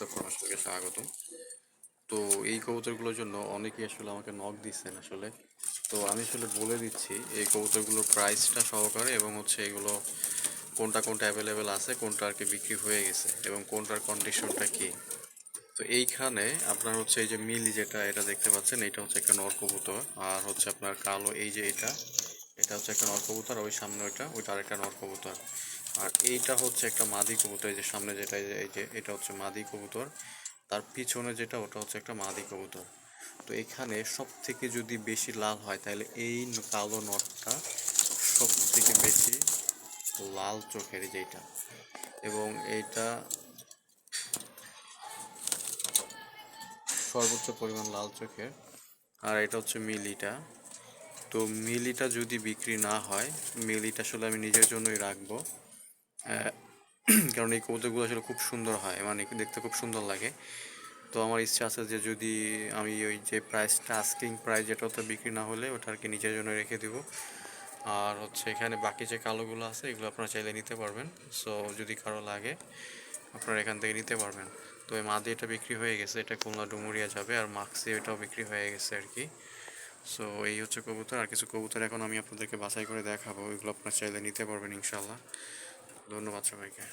মুস্তাক ফরমাশকে স্বাগত তো এই কবুতরগুলোর জন্য অনেকেই আসলে আমাকে নক দিচ্ছেন আসলে। তো আমি আসলে বলে দিচ্ছি, এই কবুতরগুলোর প্রাইসটা সহকারে এবং হচ্ছে এগুলো কোনটা কোনটা অ্যাভেলেবেল আছে, কোনটা আর কি বিক্রি হয়ে গেছে এবং কোনটার কন্ডিশনটা কি। তো এইখানে আপনার হচ্ছে এই যে মিলি যেটা, এটা দেখতে পাচ্ছেন এটা হচ্ছে একটা নর কবুতর। আর হচ্ছে আপনার কালো, এই যে এটা এটা হচ্ছে একটা নর কবুতর ওই সামনে ওইটা ওইটা আরেকটা নর কবুতর। আর এইটা হচ্ছে একটা মাদি কবুতর, এই যে সামনে যেটা, এই যে- এটা হচ্ছে মাদি কবুতর। তার পিছনে যেটা, ওটা হচ্ছে একটা মাদি কবুতর। তো এখানে সব থেকে যদি বেশি লাল হয়, তাহলে এই কালো নটটা সব থেকে বেশি লাল চোখের যেটা এবং এইটা সর্বোচ্চ পরিমাণ লাল চোখের। আর এটা হচ্ছে মিলিটা। তো মিলিটা যদি বিক্রি না হয়, মিলিটা আসলে আমি নিজের জন্যই রাখব। কারণ এই কবুতরগুলো আসলে খুব সুন্দর হয় মানে দেখতে খুব সুন্দর লাগে। তো আমার ইচ্ছা আছে যে যদি আমি ওই যে প্রাইসটা আস্কিং প্রাইস যেটা ওটা বিক্রি না হলে ওটা আর কি নিজের জন্য রেখে দিব। আর হচ্ছে এখানে বাকি যে কালোগুলো আছে, এগুলো আপনারা চাইলে নিতে পারবেন। সো যদি কারও লাগে, আপনারা এখান থেকে নিতে পারবেন। তো এই মাদি এটা বিক্রি হয়ে গেছে, এটা খুলনা ডুমুরিয়া যাবে। আর মাক্সি এটাও বিক্রি হয়ে গেছে আর কি। সো এই হচ্ছে কবুতর, আর কিছু কবুতর এখন আমি আপনাদেরকে বাছাই করে দেখাবো। ওইগুলো আপনার চাইলে নিতে পারবেন ইনশাল্লাহ ধন্যবাদ সবাইকে।